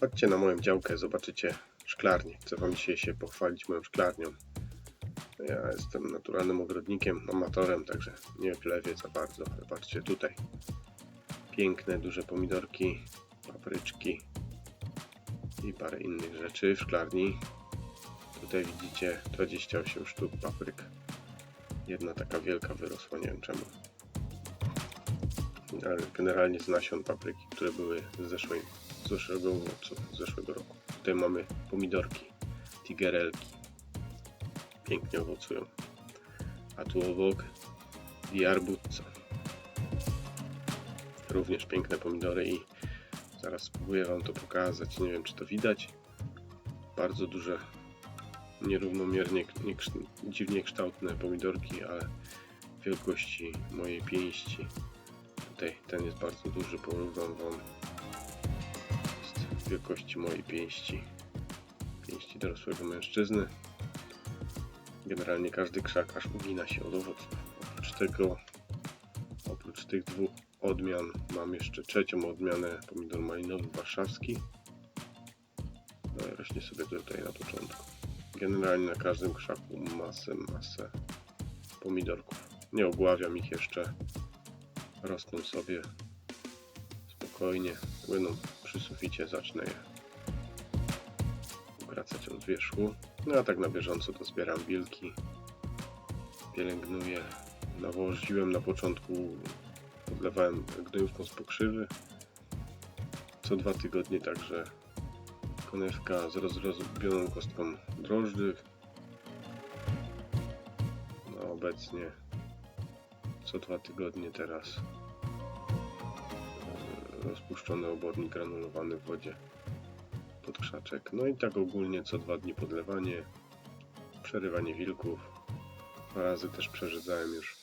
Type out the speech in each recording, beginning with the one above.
Chodźcie na moją działkę, zobaczycie szklarnię. Chcę wam dzisiaj się pochwalić moją szklarnią. Ja jestem naturalnym ogrodnikiem, amatorem, także nie plewię za bardzo. Patrzcie tutaj. Piękne, duże pomidorki, papryczki i parę innych rzeczy w szklarni. Tutaj widzicie 28 sztuk papryk. Jedna taka wielka wyrosła, nie wiem czemu. Generalnie z nasion papryki, które były z, zeszłej, z zeszłego owocu, z zeszłego roku. Tutaj mamy pomidorki, tigerelki. Pięknie owocują. A tu obok diarbuzza. Również piękne pomidory i zaraz spróbuję Wam to pokazać. Nie wiem, czy to widać. Bardzo duże, nierównomiernie, nie, dziwnie kształtne pomidorki, ale wielkości mojej pięści. Tutaj ten jest bardzo duży, porównam Wam. Jest wielkości mojej pięści. Pięści dorosłego mężczyzny. Generalnie każdy krzak aż ugina się od owocu. Oprócz tego, oprócz tych dwóch odmian, mam jeszcze trzecią odmianę pomidor malinowy warszawski. No i rośnie sobie tutaj na początku. Generalnie na każdym krzaku masę, masę pomidorków. Nie ogławiam ich jeszcze. Rosną sobie spokojnie. Płyną przy suficie, zacznę je obracać od wierzchu. No a tak na bieżąco to zbieram wilki, pielęgnuję. Nawoziłem na początku, podlewałem gnojówką z pokrzywy. Co dwa tygodnie także konewka z rozrobioną kostką drożdży. No obecnie co dwa tygodnie teraz e, rozpuszczony obornik granulowany w wodzie pod krzaczek. No i tak ogólnie co dwa dni podlewanie, przerywanie wilków. Dwa razy też przerzedzałem już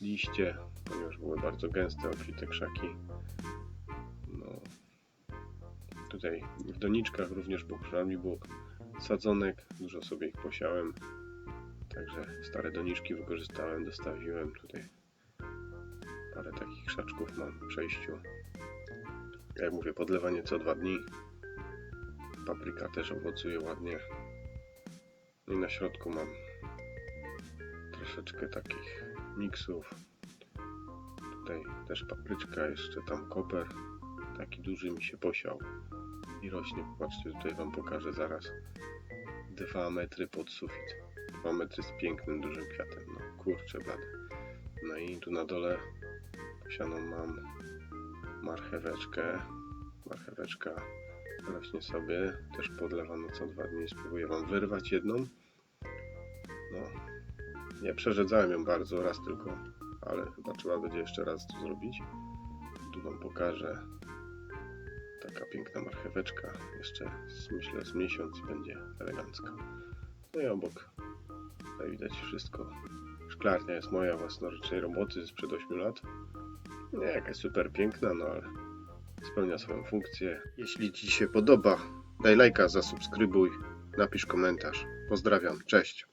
liście, ponieważ były bardzo gęste, obfite krzaki. No, tutaj w doniczkach również przynajmniej było sadzonek, dużo sobie ich posiałem. Także stare doniczki wykorzystałem, dostawiłem tutaj. Parę takich krzaczków mam w przejściu. Jak mówię, podlewanie co dwa dni. Papryka też owocuje ładnie. I na środku mam troszeczkę takich miksów. Tutaj też papryczka, jeszcze tam koper. Taki duży mi się posiał i rośnie. Popatrzcie, tutaj Wam pokażę zaraz. 2 metry pod sufit. 2 metry z pięknym, dużym kwiatem. No kurczę blady. No i tu na dole posianą mam marcheweczkę. Marcheweczka rośnie sobie, też podlewano co dwa dni. Spróbuję Wam wyrwać jedną. No, nie przerzedzałem ją bardzo, raz tylko, ale chyba trzeba będzie jeszcze raz to zrobić. Tu Wam pokażę. Taka piękna marcheweczka, jeszcze myślę z miesiąc będzie elegancka. No i obok tutaj widać wszystko. Szklarnia jest moja własnoręcznej roboty sprzed 8 lat. Nie jakaś super piękna, no ale spełnia swoją funkcję. Jeśli Ci się podoba, daj lajka, zasubskrybuj, napisz komentarz. Pozdrawiam, cześć.